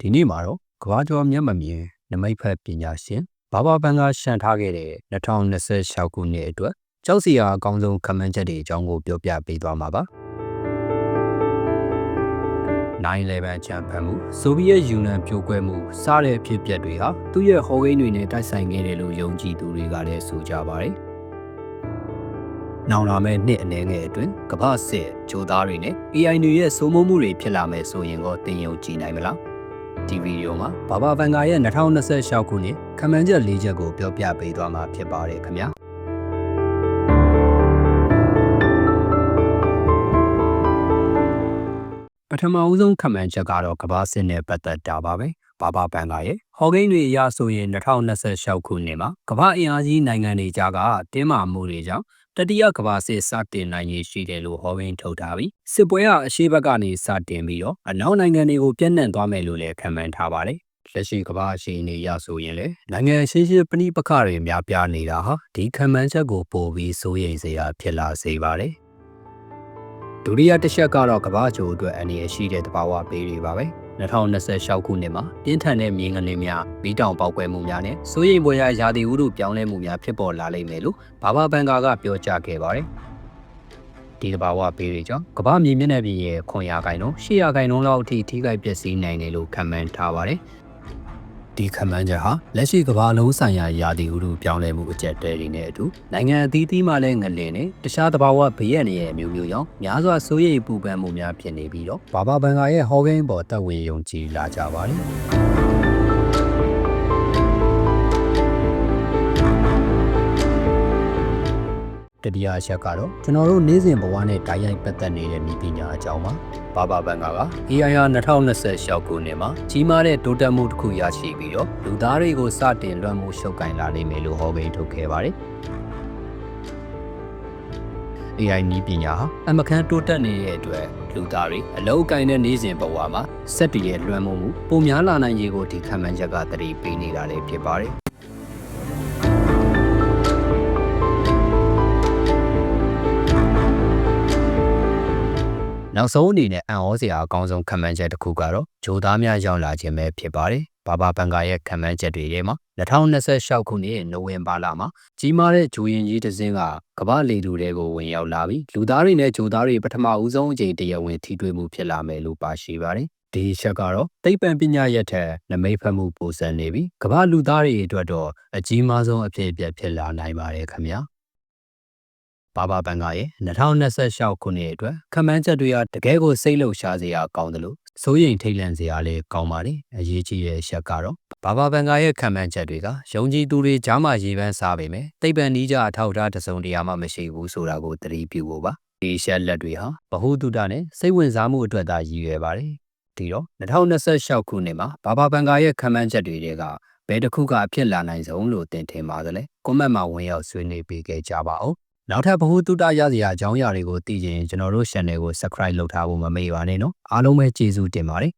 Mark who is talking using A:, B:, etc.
A: ဒီနေ့မှာတော့ကဘာကျော်မျက်မမြင်နမိတ်ဖက်ပညာရှင်ဘာဘာဘန်ကရှန်ထားခဲ့တဲ့2026ခုနှစ်အတွက်ကြောက်စရာအကောင်းဆုံးခမန်းချက်တွေအကြောင်းကိုပြောပြပေးသွားမှာပါ9/11ချန်ဖန်မှုဆိုဗီယက်ယူနီယံပြိုကွဲမှုစတဲ့အဖြစ်အပျက်တွေဟာသူ့ရဲ့ဟော်ဂိမ်းတွေနဲ့တိုက်ဆိုင်ခဲ့တယ်လို့ယုံကြည်သူတွေကလည်းဆိုကြပါတယ်။ နောင်လာမယ့်နှစ်အနည်းငယ်အတွင်းကမ္ဘာစစ်ဂျိုသားတွေနဲ့ AI တွေရဲ့စိုးမိုးမှုတွေဖြစ်လာမယ်ဆိုရင်တော့တင်ယုံကြည်နိုင်မလား။ဒီဗီဒီယိုမှာဘာဘာဘန်ကာရဲ့2026ခုနှစ်ခမန်းချက်၄ချက်ကိုပြောပြပေးသွားမှာဖြစ်ပါတယ်ခင်ဗျာ။ပထမဦးဆုံးခမှန်ချက်ကတော့ကမ္ဘာစစ်နဲ့ပတ်သက်တာပါပဲဘာဘာဘန်ကရဲ့ဟော်ဂိမ်းတွေအရဆိုရင်2026ခုနှစ်မှာကမ္ဘာအင်အားကြီးနိုင်ငံတွေကြားကတင်းမာမှုတွေကြောင့် တတိယကမ္ဘာစစ်စတင်နိုင်ရရှိတယ်လို့ဟော်ဂိမ်းထုတ်ထားပြီးစစ်ပွဲကအရှိဘက်ကနေစတင်ပြီးတော့အနောက်နိုင်ငံတွေကိုပြန့်နှံ့သွားမယ်လို့လည်းခန့်မှန်းထားပါတယ်လက်ရှိကမ္ဘာအရှိန်တွေရဆိုရင်လေနိုင်ငံရှိရှိပဏိပခတွေများပြားနေတာဟာဒီခံမှန်းချက်ကိုပို့ပြီးစိုးရိမ်စရာဖြစ်လာစေပါတယ်ဒုတိယတစ်ချက်ကတော့ကမ္ဘာချိုအတွက်အနေရရှိတဲ့တဘာဝပေးတွေပါပဲ 2026ခုနှစ်မှာပြင်းထန်တဲ့မြေငလင်းများမီးတောင်ပေါက်ကွဲမှုများနဲ့စိုးရိမ်ပွေရာရာသီဥတုပြောင်းလဲမှုများဖြစ်ပေါ်လာလိမ့်မယ်လို့ဘာဘာဘန်ကာကပြောကြားခဲ့ပါတယ်ဒီတဘာဝပေးတွေကြောင့်ကမ္ဘာမြေမျက်နှာပြင်ရဲ့ခွန်ရာခိုင်နှုန်း800ခိုင်နှုန်းလောက်အထိထိခိုက်ပျက်စီးနိုင်တယ်လို့ခန့်မှန်းထားပါတယ် ဒီခမှန်းချက်ဟာလက်ရှိကမ္ဘာလုံးဆိုင်ရာယာတီဥတုပြောင်းလဲမှုအကျက်တဲတွေနဲ့အတူနိုင်ငံအသီးသီးမှလည်းငလင်နဲ့တခြားသဘာဝဘေးရန်တွေရဲ့အမျိုးမျိုးကြောင့်များစွာစိုးရိမ်ပူပန်မှုများဖြစ်နေပြီးတော့ဘာဘာဘန်ကာရဲ့ဟော်ဂိမ်းပေါ်တက်ဝင်ယုံကြည်လာကြပါတယ် တတိယအချက်ကတော့ကျွန်တော်တို့နေ့စဉ်ဘဝနဲ့ဓာတ်ရိုက်ပတ်သက်နေတဲ့ဤပညာအကြောင်းပါဘာဘာဘန်ကာက AI ဟာ2026ခုနှစ်မှာကြီးမားတဲ့တိုးတက်မှုတစ်ခုရရှိပြီးတော့လူသားတွေကိုစတင်လွှမ်းမိုးရှုပ်ကင်လာနိုင်မယ်လို့ဟောကိန်းထုတ်ခဲ့ပါတယ် AI နည်းပညာဟာအမခန်းတိုးတက်နေတဲ့အတွက်လူသားတွေအလောက်ကိုင်းတဲ့နေ့စဉ်ဘဝမှာစက်တည်းရဲ့လွှမ်းမိုးမှုပုံများလာနိုင်ရေးကိုဒီခံမှန်းချက်ကတတိပေးနေတာလည်းဖြစ်ပါတယ် နောက်ဆုံးအနေနဲ့အံ့ဩစရာအကောင်းဆုံးခံမှန်းချက်တစ်ခုကတော့ဂျိုသားများရောက်လာခြင်းပဲဖြစ်ပါတယ်။ဘာဘာဘန်ကာရဲ့ခံမှန်းချက်တွေထဲမှာ2026ခုနှစ်နိုဝင်ဘာလမှာကြီးမားတဲ့ဂျိုရင်ကြီးတစ်စင်းကကမ္ဘာလေတူတွေကိုဝင်ရောက်လာပြီးလူသားတွေနဲ့ဂျိုသားတွေပထမဦးဆုံးအကြိမ်တရားဝင်ထိတွေ့မှုဖြစ်လာမယ်လို့ပါရှိပါတယ်။ဒီချက်ကတော့သိပ္ပံပညာရဲ့ထက်နမိတ်ဖက်မှုပိုစံနေပြီးကမ္ဘာလူသားတွေအတွက်တော့အကြီးမားဆုံးအဖြစ်အပျက်ဖြစ်လာနိုင်ပါတယ်ခင်ဗျာ။ ဘာဘာဘန်ကာရဲ့2026ခုနှစ်အတွက်ခမန်းချက်တွေကတကယ်ကိုစိတ်လှုပ်ရှားစရာကောင်းတယ်လို့စိုးရိမ်ထိတ်လန့်စရာလည်းကောင်းပါတယ်အရေးကြီးတဲ့အချက်ကတော့ဘာဘာဘန်ကာရဲ့ခမန်းချက်တွေကယုံကြည်သူတွေကြားမှာရေပန်းစားပေမဲ့သိပ္ပံနည်းကြအထောက်အထားတစုံတရာမှမရှိဘူးဆိုတာကိုသတိပြုဖို့ပါဒီချက်လက်တွေဟာဗဟုသုတနဲ့စိတ်ဝင်စားမှုအတွက်သာရည်ရွယ်ပါတယ်ဒီတော့2026ခုနှစ်မှာဘာဘာဘန်ကာရဲ့ခမန်းချက်တွေကဘယ်တစ်ခုကအဖြစ်လာနိုင်ဆုံးလို့တင်ထင်ပါသလဲကွန်မန့်မှာဝင်ရောက်ဆွေးနွေးပေးခဲ့ကြပါဦး နောက်ထပ်ဗဟုသုတရစရာအကြောင်းအရာတွေကိုသိချင်ကျွန်တော်တို့ channel ကို subscribe လုပ်ထားဖို့မမေ့ပါနဲ့နော်အားလုံးပဲကျေးဇူးတင်ပါတယ်